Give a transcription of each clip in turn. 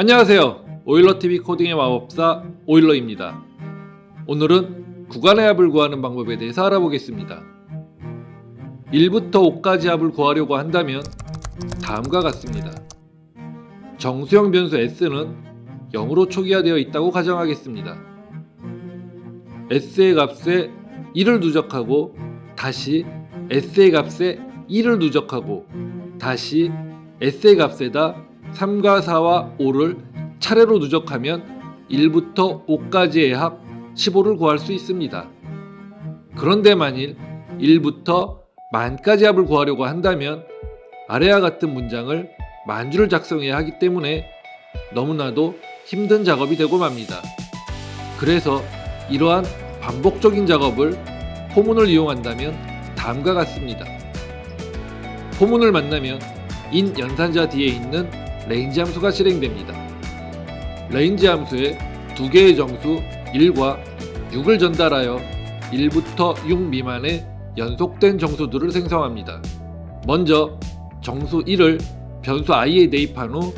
안녕하세요. 오일러TV 코딩의 마법사 오일러입니다. 오늘은 구간의 합을 구하는 방법에 대해서 알아보겠습니다. 1부터 5까지 합을 구하려고 한다면 다음과 같습니다. 정수형 변수 s는 0으로 초기화되어 있다고 가정하겠습니다. s의 값에 1을 누적하고 다시 s의 값에 1을 누적하고 다시 s의 값에다 3과 4와 5를 차례로 누적하면 1부터 5까지의 합 15를 구할 수 있습니다. 그런데 만일 1부터 만까지 합을 구하려고 한다면 아래와 같은 문장을 만주를 작성해야 하기 때문에 너무나도 힘든 작업이 되고 맙니다. 그래서 이러한 반복적인 작업을 포문을 이용한다면 다음과 같습니다. 포문을 만나면 인 연산자 뒤에 있는 레인지 함수가 실행됩니다. 레인지 함수에 두 개의 정수 1과 6을 전달하여 1부터 6 미만의 연속된 정수들을 생성합니다. 먼저 정수 1을 변수 i에 대입한 후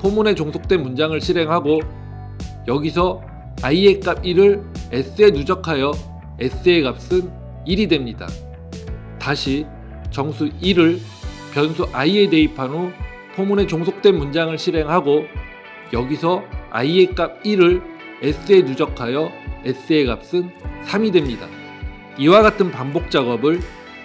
포문에 종속된 문장을 실행하고 여기서 i의 값 1을 s에 누적하여 s의 값은 1이 됩니다. 다시 정수 1을 변수 i에 대입한 후 포문에 종속된 문장을 실행하고 여기서 i의 값 1을 s에 누적하여 s의 값은 3이 됩니다. 이와 같은 반복 작업을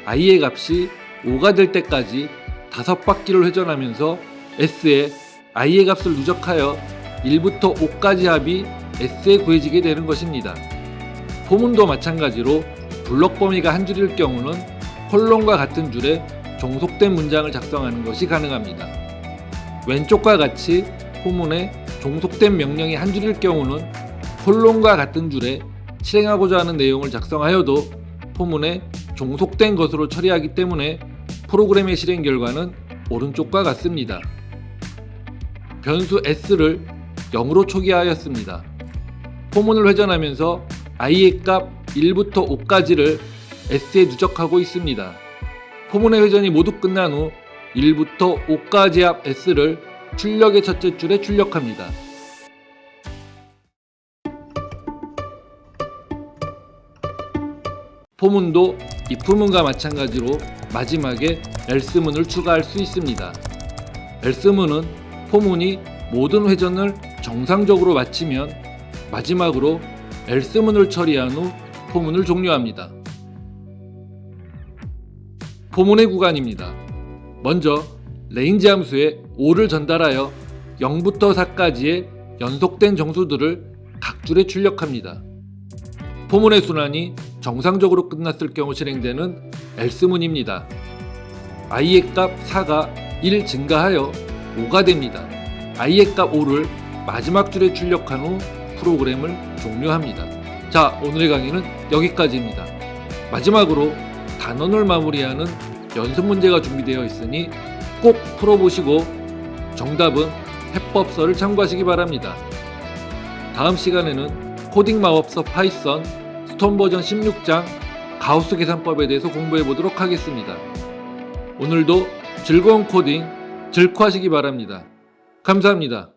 i의 값이 5가 될 때까지 다섯 바퀴를 회전하면서 s에 i의 값을 누적하여 1부터 5까지 합이 s에 구해지게 되는 것입니다. 포문도 마찬가지로 블록 범위가 한 줄일 경우는 콜론과 같은 줄에 종속된 문장을 작성하는 것이 가능합니다. 왼쪽과 같이 포문에 종속된 명령이 한 줄일 경우는 콜론과 같은 줄에 실행하고자 하는 내용을 작성하여도 포문에 종속된 것으로 처리하기 때문에 프로그램의 실행 결과는 오른쪽과 같습니다. 변수 s를 0으로 초기화하였습니다. 포문을 회전하면서 i의 값 1부터 5까지를 s에 누적하고 있습니다. 포문의 회전이 모두 끝난 후 1부터 5까지 합 s를 출력의 첫째 줄에 출력합니다. 포문도 if문과 마찬가지로 마지막에 else문을 추가할 수 있습니다. else문은 포문이 모든 회전을 정상적으로 마치면 마지막으로 else문을 처리한 후 포문을 종료합니다. 포문의 구간입니다. 먼저 레인지 함수에 5를 전달하여 0부터 4까지의 연속된 정수들을 각 줄에 출력합니다. 포문의 순환이 정상적으로 끝났을 경우 실행되는 else문입니다. i의 값 4가 1 증가하여 5가 됩니다. i의 값 5를 마지막 줄에 출력한 후 프로그램을 종료합니다. 자, 오늘의 강의는 여기까지입니다. 마지막으로 단원을 마무리하는 연습 문제가 준비되어 있으니 꼭 풀어보시고 정답은 해법서를 참고하시기 바랍니다. 다음 시간에는 코딩 마법서 파이썬 스톤 버전 16장 가우스 계산법에 대해서 공부해 보도록 하겠습니다. 오늘도 즐거운 코딩 즐코하시기 바랍니다. 감사합니다.